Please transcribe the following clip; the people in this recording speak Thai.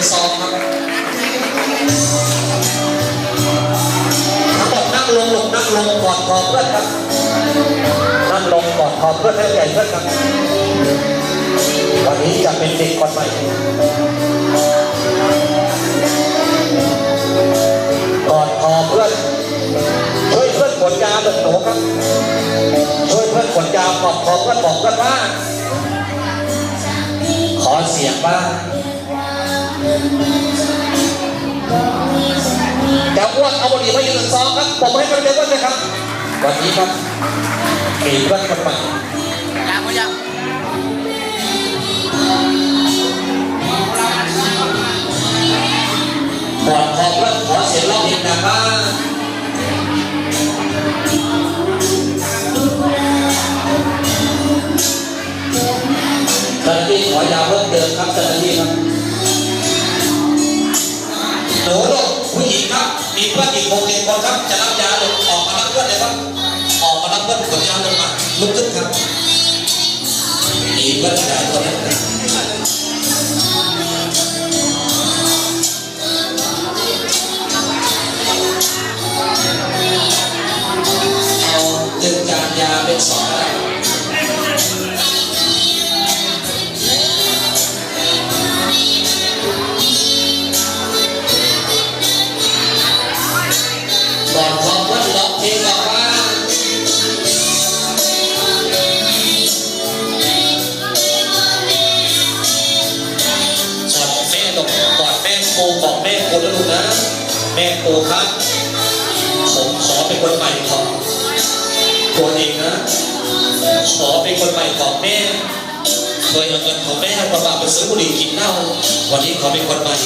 งสองครับนั่งลงลงนั่งลงกอดคอเพื่อนครับ นั่งลงกอดคอเพื่อนให้ใหญ่เพื่อนครับ วันนี้จะเป็นเด็กคนใหม่กอดคอเพื่อนช่วยเพื่อนขนยาหนึ่งหนูครับ ช่วยเพื่อนขนยากอดคอเพื่อนบอกเพื่อนว่าขอเสียงบ้าง เดี๋ยวอ้วนเอาบทดีมาอยู่หนึ่งซองครับ ผมให้มันเร็วๆเลยครับ วันนี้ครับมีเพื่อนคนใหม่ยังไม่ยังกอดคอเพื่อนขอเสียงร้องเพลงดังบ้าง มีเพื่อนอีกหกเจ็ดคนครับ จะรับยาลูกออกมารับเพื่อนเลยครับ ออกมารับเพื่อนขนยาลงมาลุกขึ้นครับมีเพื่อนหลายคนนะครับ ม่ครูครับ ผมขอเป็นคนใหม่ของตัวเองนะ ขอเป็นคนใหม่ของแม่ เคยเอาเงินของแม่มาบากไปซื้อบุหรี่กินเหล้าวันนี้ขอเป็นคนใหม่